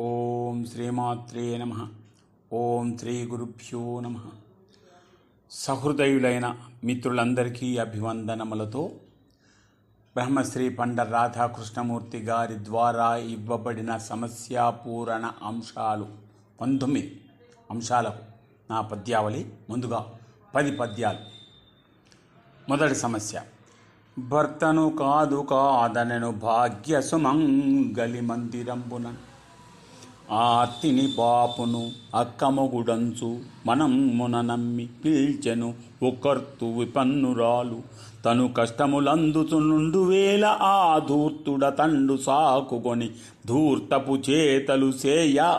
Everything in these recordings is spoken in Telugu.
ఓం శ్రీమాత్రే నమ. ఓం శ్రీ గురుభ్యో నమ. సహృదయులైన మిత్రులందరికీ అభివందనములతో బ్రహ్మశ్రీ పండ రాధాకృష్ణమూర్తి గారి ద్వారా ఇవ్వబడిన సమస్యాపూరణ అంశాలు పంతొమ్మిది అంశాలకు నా పద్యావళి ముందుగా పది పద్యాలు. మొదటి సమస్య. భర్తను కాదు కాదనను భాగ్య సుమంగలి ఆ అత్తిని బాపును అక్కమగుడంచు మనం మున నమ్మి పిల్చెను ఒకర్తు విపన్నురాలు. తను కష్టములందుచునుండు వేల ఆ ధూర్తుడ తండు సాకుకొని ధూర్తపు చేతలు సేయ.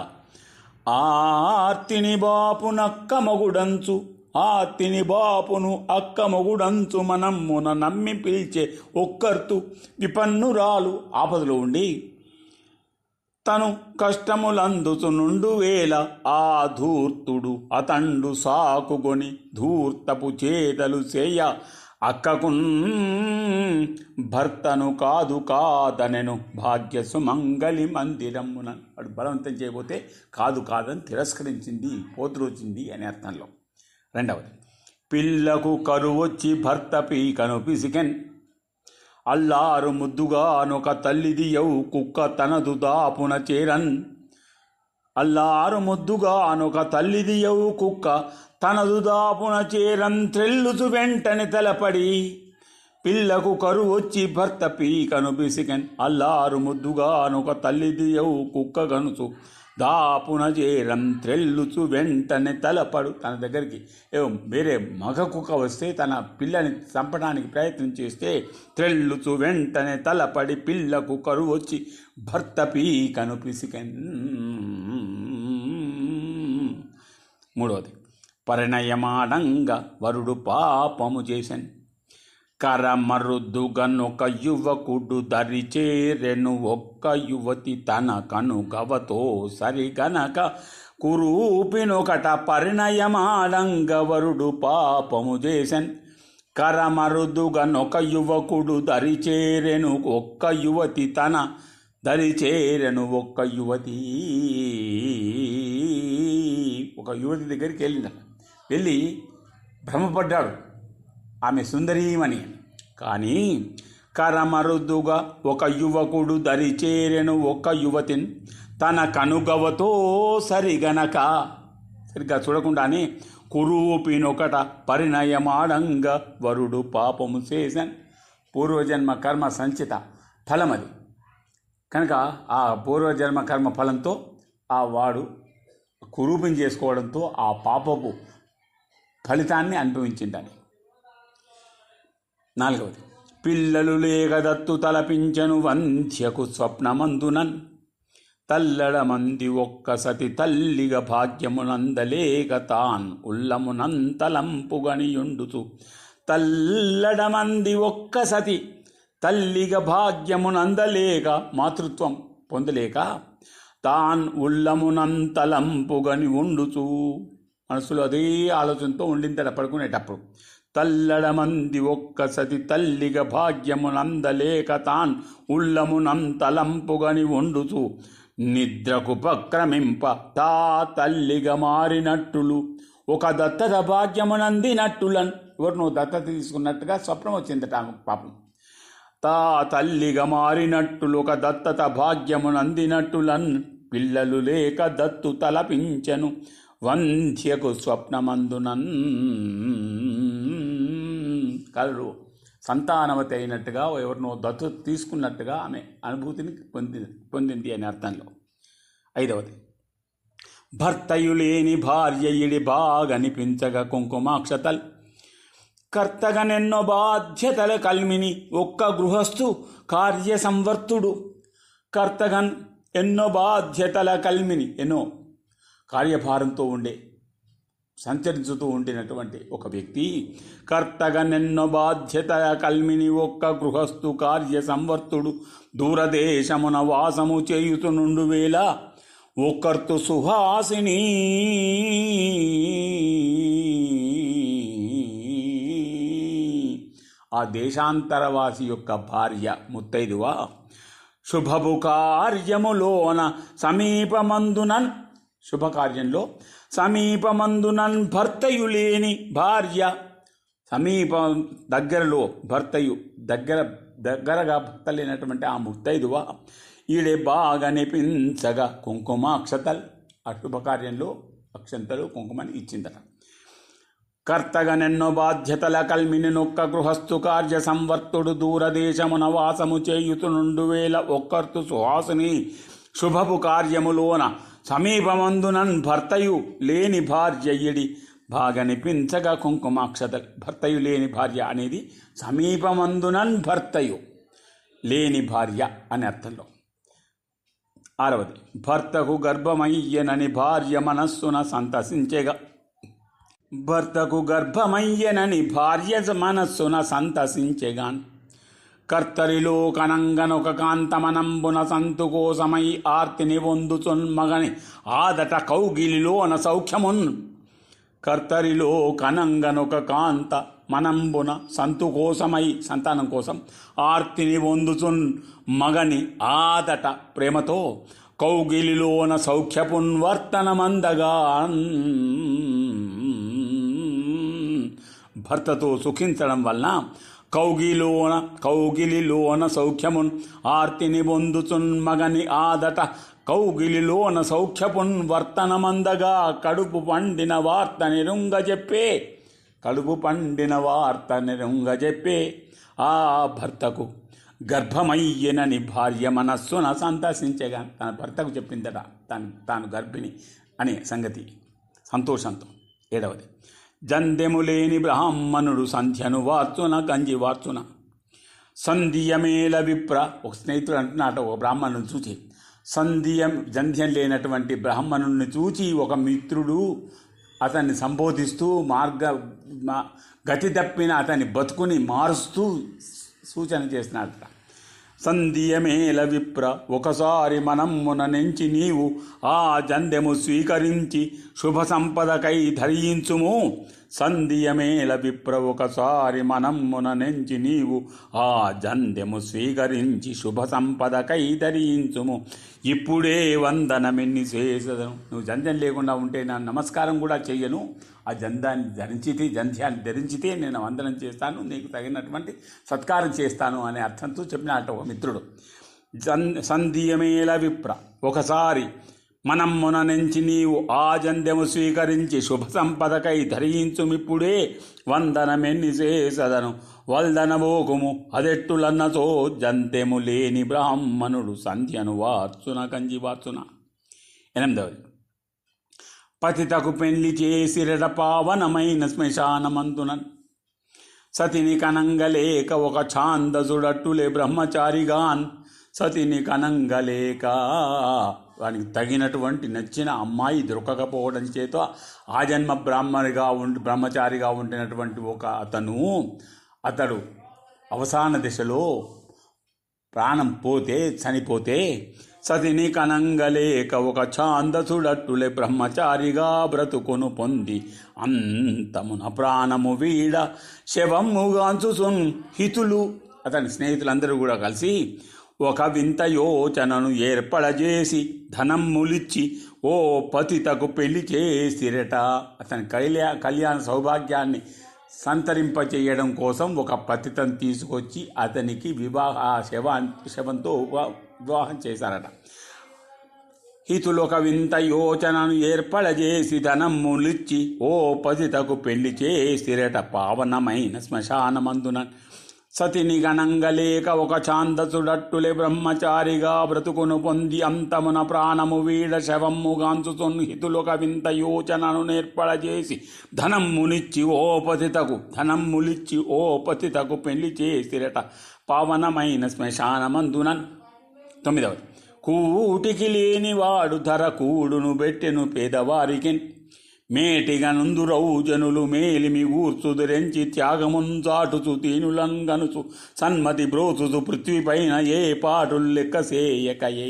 ఆర్తిని బాపునక్కమగుడంచు ఆర్తిని బాపును అక్కమగుడంచు మనమ్మున నమ్మి పిలిచే ఒక్కర్తు విపన్నురాలు. ఆపదలో ఉండి తను కష్టములందుచునుండు వేళ ఆ ధూర్తుడు అతండు సాకుగొని ధూర్తపు చేతలు చేయ అక్కకున్ భర్తను కాదు కాదనెను భాగ్య సుమంగళి మందిరమున. వాడు బలవంతం చేయబోతే కాదు కాదని తిరస్కరించింది పోతురోచింది అనే అర్థంలో. రెండవది పిల్లకు కరువొచ్చి భర్త పీకను పిసికెన్ అల్లారు ముద్దుగానొక తల్లిదియవు కుక్క తనదు దాపున చేరన్. అల్లారు ముద్దుగానొక తల్లిదియవు కుక్క తనదు దాపున చేరన్ త్రెల్లుతు వెంటనే తలపడి. పిల్లకు కరు వచ్చి భర్త పీకను బిసికన్. అల్లారు ముద్దుగానొక తల్లిదియవు కుక్క గనుసు దాపున చేరం త్రెల్లుచు వెంటనే తలపడు తన దగ్గరికి. వేరే మగ కుక్క వస్తే తన పిల్లని చంపడానికి ప్రయత్నం చేస్తే త్రెల్లుచు వెంటనే తలపడి పిల్ల కుక్కరు వచ్చి భర్త పీకను పిసికన్. మూడవది పరిణయమాడంగా వరుడు పాపము చేశాను. కరమరుద్దుగనొక యువకుడు దరిచేరెను ఒక్క యువతి తన కనుగవతో సరిగనక కురూపినొకట పరిణయమాడంగవరుడు పాపము చేసన్. కరమరుదుగనొక యువకుడు దరిచేరెను ఒక్క యువతి తన దరిచేరెను ఒక్క యువతి. ఒక యువతి దగ్గరికి వెళ్ళిన వెళ్ళి భ్రమపడ్డాడు. ఆమె సుందరీమణి. కానీ కరమరుదుగా ఒక యువకుడు దరిచేరెను ఒక యువతిని తన కనుగవతో సరిగనక. సరిగ్గా చూడకుండానే కురూపినొకట పరిణయమాడంగా వరుడు పాపము చేశాను పూర్వజన్మ కర్మ సంచిత ఫలమది. కనుక ఆ పూర్వజన్మ కర్మ ఫలంతో ఆ వాడు కురూపిని చేసుకోవడంతో ఆ పాపపు ఫలితాన్ని అనుభవించిందని. నాలుగవది. పిల్లలు లేగదత్తు తలపించను వంధ్యకు స్వప్నమందునన్. తల్లడమంది ఒక్క సతి తల్లిగ భాగ్యమునందలేక తాన్ ఉల్లమునంతలంపుగనియుండుచు. తల్లడమంది ఒక్క సతి తల్లిగ భాగ్యమునందలేక మాతృత్వం పొందలేక తాన్ ఉల్లమునంతలంపుగని ఉండుచు మనసులో అదే ఆలోచనతో ఉండింతట పడుకునేటప్పుడు. తల్లడమంది ఒక్క సతి తల్లిగ భాగ్యమునందలేక తాన్ ఉల్లమునంతలంపుగని వండుతూ నిద్రకు పక్రమింప తా తల్లిగా మారినట్టులు. ఒక దత్తత భాగ్యమునందినట్టులన్. ఎవరు నువ్వు దత్తత తీసుకున్నట్టుగా స్వప్నం వచ్చిందట పాపం. తా తల్లిగా మారినట్టులు ఒక దత్తత భాగ్యమునందినట్టులన్. పిల్లలు లేక దత్తు తలపించెను. వంధ్యకు స్వప్నమందునన్. కలరు. సంతానవతి అయినట్టుగా ఎవరినో దత్తు తీసుకున్నట్టుగా ఆమె అనుభూతిని పొంది పొందింది అనే అర్థంలో. ఐదవది. భర్తయు లేని భార్య ఇడి బాగనిపించగా కుంకుమాక్షతల్. కర్తగనెన్నో బాధ్యతల కల్మిని ఒక్క గృహస్థు కార్య సంవర్తుడు కర్తగన్ ఎన్నో బాధ్యతల కల్మిని ఎన్నో కార్యభారంతో ఉండే సంచరించుతూ ఉండినటువంటి ఒక వ్యక్తి కర్తగా నిన్నో బాధ్యత కల్మిని ఒక్క గృహస్థు కార్య సంవర్తుడు దూరదేశమున వాసము చేయుతునుండు వేళ ఒక్కర్తు సుహాసిని. ఆ దేశాంతరవాసి యొక్క భార్య ముత్తైదువ శుభపు కార్యములోన సమీపమందునన్ శుభకార్యంలో సమీపమందునన్ భర్తయు లేని భార్య. సమీపం దగ్గరలో భర్తయు దగ్గర దగ్గరగా భర్త లేనటువంటి ఆ ముత్తైదువ ఈడే బాగా నిపించగా కుంకుమ అక్షతల్ ఆ శుభకార్యంలో అక్షంతలు కుంకుమని ఇచ్చిందట. కర్తగనెన్నో బాధ్యతల కల్మిని నొక్క గృహస్థు కార్య సంవర్తుడు దూరదేశమున వాసము చేయుతునుండు వేల ఒక్కర్తు సుహాసుని శుభపు కార్యములోన సమీపమందునన్ భర్తయు లేని భార్యయుడి. ఇడి కుంకుమాక్షత భర్తయు లేని భార్య అనేది సమీపమందునన్ భర్తయు లేని భార్య అనే అర్థంలో. ఆరవది భర్తకు గర్భమయ్యనని భార్య మనస్సున సంతసించేగా. భర్తకు గర్భమయ్యనని భార్య మనస్సున సంతసించెగాన్. కర్తరిలో కనంగనొక కాంతమనంబున సంతుకోసమై ఆర్తిని పొందుచున్మగని ఆదట కౌగిలిలోన సౌఖ్యమున్. కర్తరిలో కనంగనొక కాంత మనంబున సంతుకోసమై సంతానం కోసం ఆర్తిని పొందుచున్ మగని ఆదట ప్రేమతో కౌగిలిలోన సౌఖ్యపున్వర్తనమందగా భర్తతో సుఖించడం వలన కౌగిలోన కౌగిలిలోన సౌఖ్యమున్ ఆర్తిని పొందుచున్ మగని ఆదట. కౌగిలిలోన సౌఖ్యపున్ వర్తనమందగా కడుపు పండిన వార్త నిరుంగ చెప్పే కడుపు పండిన వార్త నిరుంగ చెప్పే ఆ భర్తకు గర్భమయ్యనని భార్య మనస్సున సంతసించగా తన భర్తకు చెప్పిందట తాను తాను గర్భిణి అనే సంగతి. సంతోషంతో. ఏడవది. జందెము లేని బ్రాహ్మణుడు సంధ్యను వార్చున గంజి వార్చున. సంధ్యమేల విప్ర ఒక స్నేహితుడు అంటున్నాట ఒక బ్రాహ్మణుని చూచి. సంధ్యం జంధ్యం లేనటువంటి బ్రాహ్మణుడిని చూచి ఒక మిత్రుడు అతన్ని సంబోధిస్తూ మార్గ గతి తప్పిన అతని బతుకుని మారుస్తూ సూచన చేసినాడట. సంధ్యమేల విప్ర. ఒకసారి మనమ్మున నెంచి నీవు ఆ జందెము స్వీకరించి శుభ సంపదకై ధరించుము. సంధియమేల విప్ర ఒకసారి మనమ్మున నెంచి నీవు ఆ జందెము స్వీకరించి శుభ సంపద ధరించుము ఇప్పుడే వందనమెన్ని చేసదను. నువ్వు జంధ్యం లేకుండా ఉంటే నా నమస్కారం కూడా చెయ్యను. ఆ జంధాన్ని ధరించితే జంధ్యాన్ని ధరించితే నేను వందనం చేస్తాను నీకు తగినటువంటి సత్కారం చేస్తాను అనే అర్థంతో చెప్పినట్టు ఒక మిత్రుడు. జన్ సంధ్యమేల విప్ర ఒకసారి మనం నుంచి నీవు ఆ జంధ్యము స్వీకరించి శుభ సంపదకై ధరించుమిప్పుడే వందనమెన్ని చేసదను వల్దనబోకుము అదెట్టులన్నతో జంతెము లేని బ్రాహ్మణుడు సంధ్యను వార్చున కంజి వార్చున. ఎనిమిదవది. పతితకు పెళ్ళి చేసిరట పావనమైన శ్మశానమందునన్. సతిని కనంగలేక ఒక ఛాందసుడట్టులే బ్రహ్మచారిగాన్. సతిని కనంగలేక వానికి తగినటువంటి నచ్చిన అమ్మాయి దొరకకపోవడం చేత ఆ జన్మ బ్రాహ్మణిగా ఉండి బ్రహ్మచారిగా ఉండినటువంటి ఒక అతను అతడు అవసాన దశలో ప్రాణం పోతే చనిపోతే సతిని కనంగలేక ఒక ఛాందసుడట్టులే బ్రహ్మచారిగా బ్రతుకును పొంది అంతమున ప్రాణము వీడ శవముగాంచుసున్ హితులు. అతని స్నేహితులందరూ కూడా కలిసి ఒక వింత యోచనను ఏర్పడజేసి ధనమ్ములిచ్చి ఓ పతితకు పెళ్ళి చేసిరట. అతని కళ్యా కళ్యాణ సౌభాగ్యాన్ని సంతరింపచేయడం కోసం ఒక పతితను తీసుకొచ్చి అతనికి వివాహ శవ శవంతో వివాహం చేశారట. హితులొక వింత యోచనను ఏర్పడజేసి ధనమ్ములిచ్చి ఓ పతితకు పెళ్ళి చేసిరట. పావనమైన శ్మశానమందున సతిని గణంగలేక ఒక ఛాందసుడట్టులే బ్రహ్మచారిగా బ్రతుకును పొంది అంతమున ప్రాణము వీడ శవమ్ముగాంచు హితులొక వింత యోచనను నేర్పడజేసి ధనమ్మునిచ్చి ఓ పతితకు ధనమ్ములిచ్చి ఓ పతితకు పెళ్ళి చేసిరట. పావనమైన శ్మశానమందునన్. తొమ్మిదవది. కూటికి లేనివాడు ధర కూడును బెట్టెను పేదవారికి మేటిగా నుందురవు జనులు మేలిమి ఊర్చుదురెంచి త్యాగముంచాటుచు తీనులంగనుచు సన్మతి బ్రోతుచు పృథ్వీపైన ఏ పాటులు లెక్క సేయకయే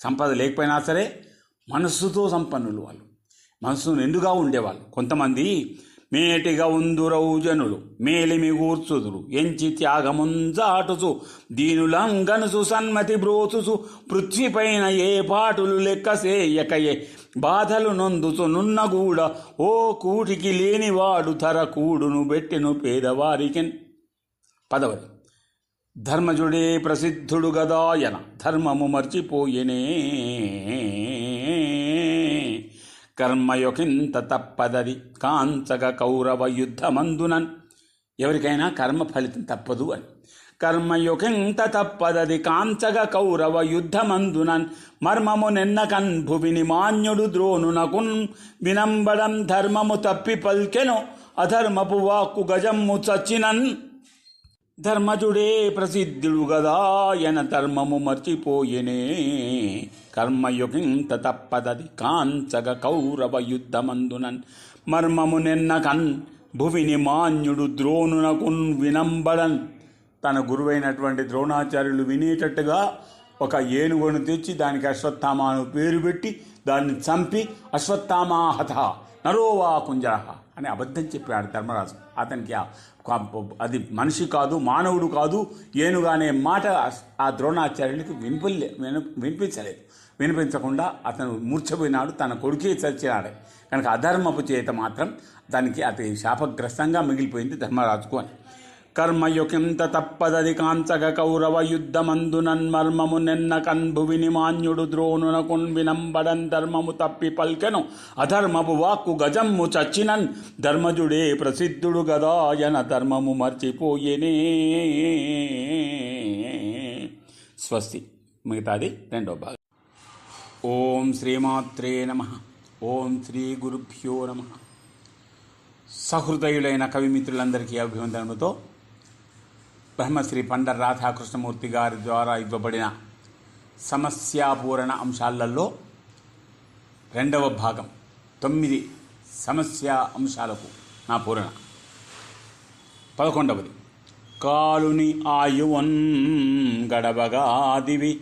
సంపద లేకపోయినా సరే మనస్సుతో సంపన్నులు వాళ్ళు. మనస్సు నిండుగా ఉండేవాళ్ళు. కొంతమంది మేటిగా ఉందురౌజనులు మేలిమి కూర్చుదురు. ఎంచి త్యాగముంజాటుచు దీనులంగనుసు సన్మతి బ్రోచుసు పృథ్వీపైన ఏ పాటులు లెక్కసేయకయే బాధలు నొందుచు నున్నగూడ ఓ కూటికి లేనివాడు తర కూడును బెట్టెను పేదవారికి పదవది ధర్మజుడే ప్రసిద్ధుడు గదాయన ధర్మము మర్చిపోయెనే. కర్మయొకింత తప్పదది. కాంచగ కౌరవ యుద్ధమందునన్ ఎవరికైనా కర్మ ఫలితం తప్పదు అని. కర్మయొకింత తప్పదది కాంచగ కౌరవ యుద్ధమందునన్ మర్మము నిన్నకన్ భువిని మాన్యుడు ద్రోణునకున్ వినంబడం ధర్మము తప్పి పల్కెను. అధర్మపు వాక్కు గజమ్ము చచ్చినన్. ధర్మజుడే ప్రసిద్ధుడు గదా యన ధర్మము మర్చిపోయేనే. కర్మయుగింత తప్పదది కాంచగ కౌరవ యుద్ధమందునన్ మర్మము నిన్నకన్ భువిని మాన్యుడు ద్రోణునకున్ వినంబడన్. తన గురువైనటువంటి ద్రోణాచార్యులు వినేటట్టుగా ఒక ఏనుగును తెచ్చి దానికి అశ్వత్థామాను పేరు పెట్టి దాన్ని చంపి అశ్వత్థామాహత నరోవా కుంజరహ అని అబద్ధం చెప్పాడు ధర్మరాజు. అతనికి అది మనిషి కాదు మానవుడు కాదు ఏనుగానే మాట ఆ ద్రోణాచార్యునికి వినిపిలే విన వినిపించలేదు. వినిపించకుండా అతను మూర్ఛపోయినాడు తన కొడుకే చచ్చినాడు. కనుక అధర్మపు చేత మాత్రం దానికి అతి శాపగ్రస్తంగా మిగిలిపోయింది ధర్మరాజుకు అని. కర్మయుకింత తప్పదది కాంచగ కౌరవ యుద్ధమందునన్ మర్మము నెన్న కన్భువిని మాన్యుడు ద్రోణునకున్ వినంబడన్ ధర్మము తప్పి పల్కెను. అధర్మపు వాక్కు గజమ్ము చచ్చినన్ ధర్మజుడే ప్రసిద్ధుడు గదాయన ధర్మము మర్చిపోయేనే. స్వస్తి. మిగతాది రెండో భాగం. ఓం శ్రీమాత్రే నమ. ఓం శ్రీ గురుభ్యో నమ. సహృదయులైన కవిమిత్రులందరికీ అభివందనముతో బ్రహ్మశ్రీ పండర్ రాధాకృష్ణమూర్తి గారి ద్వారా ఇవ్వబడిన సమస్యాపూరణ అంశాలలో రెండవ భాగం తొమ్మిది సమస్య అంశాలకు నా పూరణ. పదకొండవది కాలుని ఆయువన్ గడవగాదివి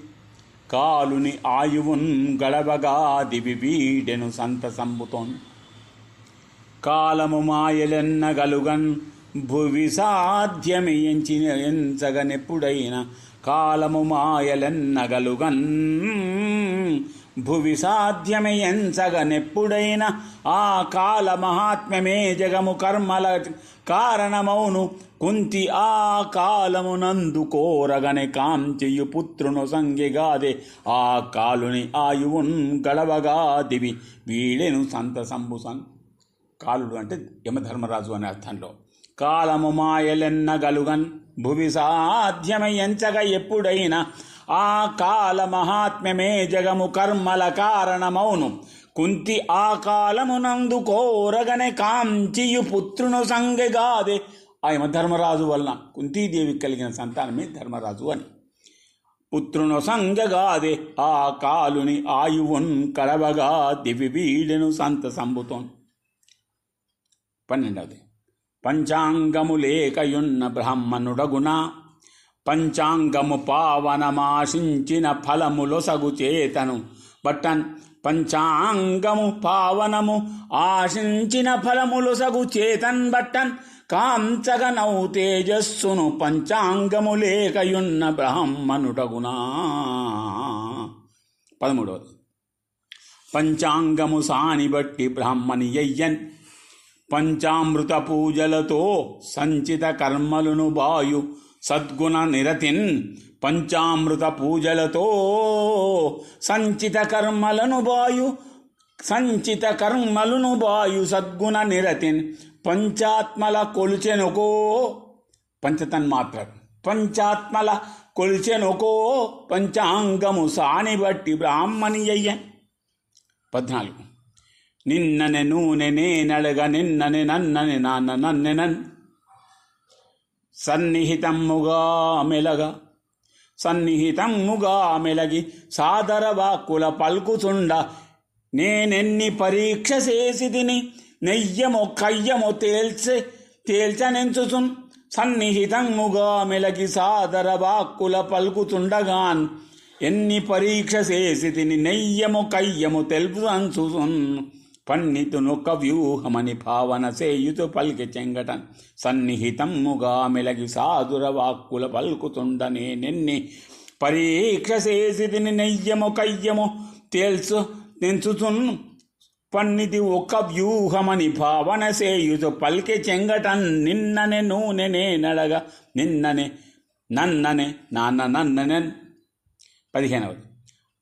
కాలుని ఆయువున్ గడవగాదివి వీడెను సంత సంబుతోన్ కాలము మాయలెన్నగలుగన్ భువి సాధ్యమి ఎంచిన కాలము మాయలెన్నగలుగన్. భువి సాధ్యమయంచగనెప్పుడైనా ఆ కాల మహాత్మ్యమే జగము కర్మల కారణమౌను. కుంతి ఆ కాలమునందు కోరగనే కాంచెయు పుత్రును సంగిగాదే ఆ కాలుని ఆయువున్ గడవగాదివి. వీడెను సంత సంబుసన్ కాలుడు అంటే యమధర్మరాజు అనే అర్థంలో. కాలము మాయలెన్నగలుగన్ భువి సాధ్యమై ఎంచగ ఎప్పుడైనా ఆ కాల మహాత్మ్యమే జగము కర్మల కారణమౌను. కుంతి ఆ కాలమునందు కోరగనే కాంచియు పుత్రును సంగగాదే ఆయన యమధర్మరాజు వలన కుంతీదేవికి కలిగిన సంతానమే ధర్మరాజు అని. పుత్రును సంగగాదే ఆ కాలుని ఆయువున్ కడవగా దివి వీడెను సంత సంబుతోన్. పన్నెండవది. పంచాంగము లేకయున్న బ్రాహ్మణుడగున పంచాంగము పావనమాశించిన ఫలములు సగుచేతను. బట్టన్ పంచాంగము పావనము ఆశించిన ఫలములు సగుచేతన్ బట్టన్ కాంచగనౌ తేజస్సును పంచాంగము లేకయున్న బ్రాహ్మణుడగునా పదమూడవది. పంచాంగము సాని బట్టి బ్రాహ్మణి అయ్యన్ పంచామృత పూజలతో సంచిత కర్మలను బాయు సద్గుణ నిరతిన్ పంచామృత పూజలతో సంచిత కర్మలను బాయు సంచిత కర్మలను బాయు సద్గుణ నిరతిన్ పంచాత్మల కొలుచెనుకో పంచతన్మాత్ర పంచాత్మల కొలిచెనుకో పంచాంగము సాని బట్టి బ్రాహ్మణి అయ్య పద్నాలుగు. నిన్ననే నూనె నేనడగ నిన్ననే నన్నని నాన్న నన్నె నన్. సన్నిహితమ్ముగా మెలగ సన్నిహితమ్ముగా మెలగి సాదర వాక్కుల పల్కుచుండ నేనెన్ని పరీక్ష చేసి తిని నెయ్యము కయ్యము తేల్చే తేల్చనెంచుచున్. సన్నిహితముగా మెలగి సాదర వాక్కుల పలుకుతుండగాన్ ఎన్ని పరీక్ష చేసి తిని నెయ్యము కయ్యము తెలుపు అంచుచున్ పన్నితునొక్క వ్యూహమని భావన సేయుతు పలికి చెంగటన్ సన్నిహితమ్ముగా మెలగి సాధుర వాక్కుల పలుకుతుండనే నిన్ని. పరీక్ష చేసిదిని నెయ్యము కయ్యము తేల్చు తెంచుతున్ పన్నిది ఒక వ్యూహమని భావన సేయుతు పల్కె చెంగటన్ నిన్ననే నూనెనే నడగ నిన్ననే నన్ననే నాన్న నన్ననే పదిహేనవది.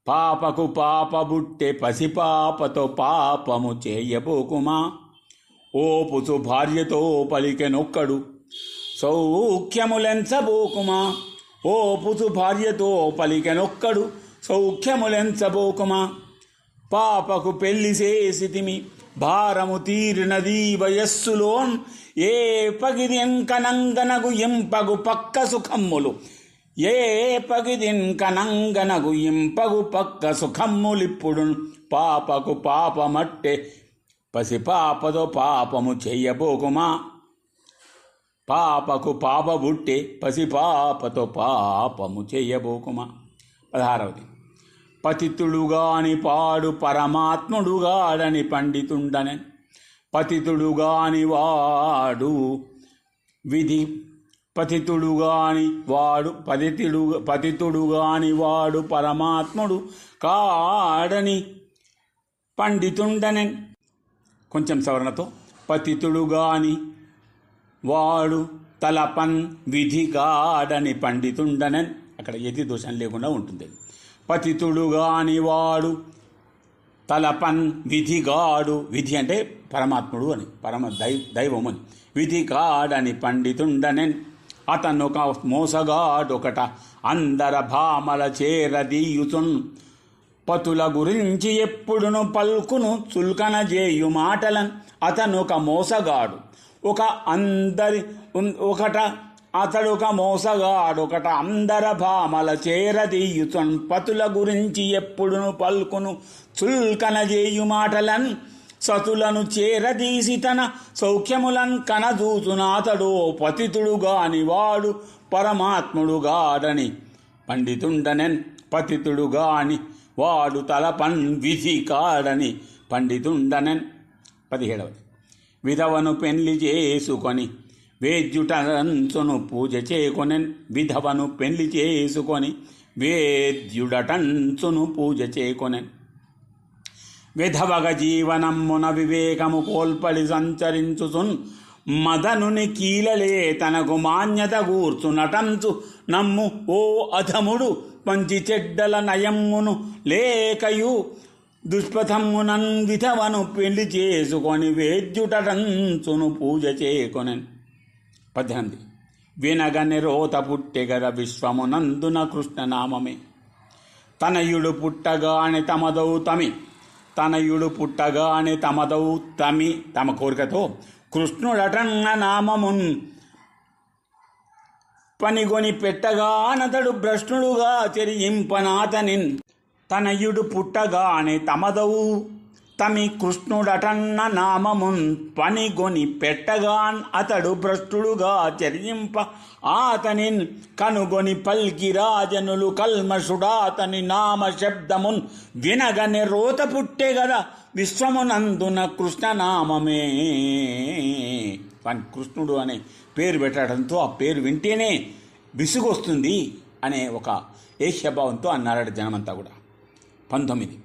పాపకు పాపబుట్టె పసిపాపతో పాపము చేయబోకుమా? ఓపుసు భార్యతో పలికెనొక్కడు సౌఖ్యములెంచబోకుమా? ఓపుసు భార్యతో పలికెనొక్కడు సౌఖ్యములెంచబోకుమా? పాపకు పెళ్ళి చేసితిమి భారము తీరినది వయస్సులోన్ ఏ పగిది ఎంకనంగనగు ఎంపగు పక్క సుఖమ్ములు ఏ పగిదిన్ కనంగనగు ఇంపగు పక్క సుఖమ్ములిప్పుడు పాపకు పాపమట్టే పసి పాపతో పాపము చెయ్యబోకుమా? పాపకు పాప బుట్టే పసి పాపతో పాపము చెయ్యబోకుమా? పదహారవది. పతితుడుగాని పాడు పరమాత్ముడుగాడని పండితుండనే పతితుడుగాని వాడు విధి పతితుడుగాని వాడు పతితుడు పతితుడుగాని వాడు పరమాత్ముడు కాడని పండితుండనెన్. కొంచెం సవరణతో పతితుడుగాని వాడు తలపన్ విధి కాడని పండితుండనెన్. అక్కడ ఎతి దోషం లేకుండా ఉంటుంది. పతితుడుగాని వాడు తలపన్ విధిగాడు విధి అంటే పరమాత్ముడు అని పరమ దై దైవం అని విధి కాడని పండితుండనెన్. అతను ఒక మోసగాడొకట అందర భామల చేరదీయుతున్ పతుల గురించి ఎప్పుడును పల్కును చుల్కన చేయు మాటలన్ అతను ఒక మోసగాడు. ఒక అందరి ఒకట అతడు ఒక మోసగాడు ఒకట అందర భామల చేరదీయుతున్ పతుల గురించి ఎప్పుడును పల్కును చుల్కన చేయు మాటలన్ సతులను చేరదీసి తన సౌఖ్యములం కనదూచునాతడో పతితుడుగానివాడు పరమాత్ముడుగాడని పండితుండనెన్ పతితుడుగాని వాడు తలపన్ విధి కాడని. పండితుండనెన్ పదిహేడవది. విధవను పెళ్ళి చేసుకొని వేద్యుటంచును పూజ చేకొనెన్. విధవను పెళ్ళి చేసుకొని వేద్యుడటంచును పూజ చేకొనెన్. విధవగ జీవనమ్మున వివేకము కోల్పడి సంచరించుచున్ మదనుని కీలలే తనకు మాన్యత గూర్చు నటంచు నమ్ము ఓ అధముడు పంచి చెడ్డల నయమ్మును లేకయు దుష్పథమ్మునన్ విధవను పెళ్ళి చేసుకొని వేద్యుటంచును పూజ చేకొనెన్. పద్దెనిమిది. వినగని రోత పుట్టెగర విశ్వమునందున కృష్ణనామమే. తనయుడు పుట్టగానే తమదౌ తమి తనయుడు పుట్టగానే తమదౌ తమి తమ కోరికతో కృష్ణుడటన్న నామమున్ పనిగొని పెట్టగానతడు భ్రష్ణుడుగా చెరియింపనాతనిన్. తనయుడు పుట్టగానే తమదవు తమి కృష్ణుడటన్న నామమున్ పనిగొని పెట్టగాన్ అతడు భ్రష్టుడుగా చర్యింప ఆతనిన్ కనుగొని పల్కి రాజనులు కల్మషుడాతని నామ శబ్దమున్ వినగని రోత పుట్టే గదా విశ్వమునందున కృష్ణనామమే. వాని కృష్ణుడు అనే పేరు పెట్టడంతో ఆ పేరు వింటేనే విసుగొస్తుంది అనే ఒక ఏష్యభావంతో అన్నారట జనమంతా కూడా. పంతొమ్మిది.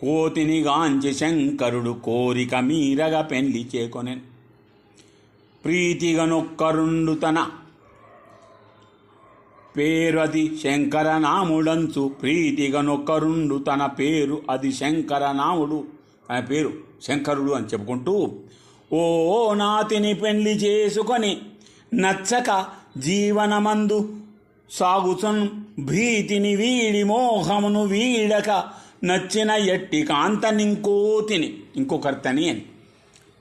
కోతిని గాంచి శంకరుడు కోరిక మీరగా పెళ్ళి చేకొనెన్ ప్రీతిగా నొక్కరుండు తన పేరు అది శంకరనాముడంచు. ప్రీతిగా నొక్కరుండు తన పేరు అది శంకరనాముడు. తన పేరు శంకరుడు అని చెప్పుకుంటూ ఓ నాతిని పెళ్ళి చేసుకొని నచ్చక జీవనమందు సాగుచున్. భీతిని వీడి మోహమును వీడక నచ్చిన ఎట్టి కాంతనింకోతిని ఇంకొకర్తని అని.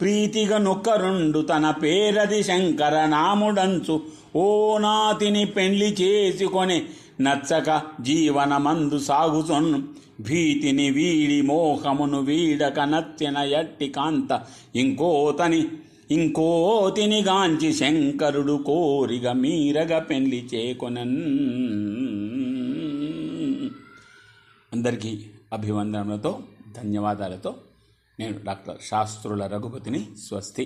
ప్రీతిగా నొక్కరుండు తన పేరది శంకర నాముడంచు ఓ నాతిని పెళ్ళి చేసుకొని నచ్చక జీవనమందు సాగుచున్ భీతిని వీడి మోహమును వీడక నచ్చిన ఎట్టి కాంత ఇంకోతని. ఇంకోతిని గాంచి శంకరుడు కోరిగ మీరగ పెళ్ళి చేకొనన్. అందరికీ అభివందనలతో ధన్యవాదాలతో నేను డాక్టర్ శాస్త్రుల రఘుపతిని స్వస్తి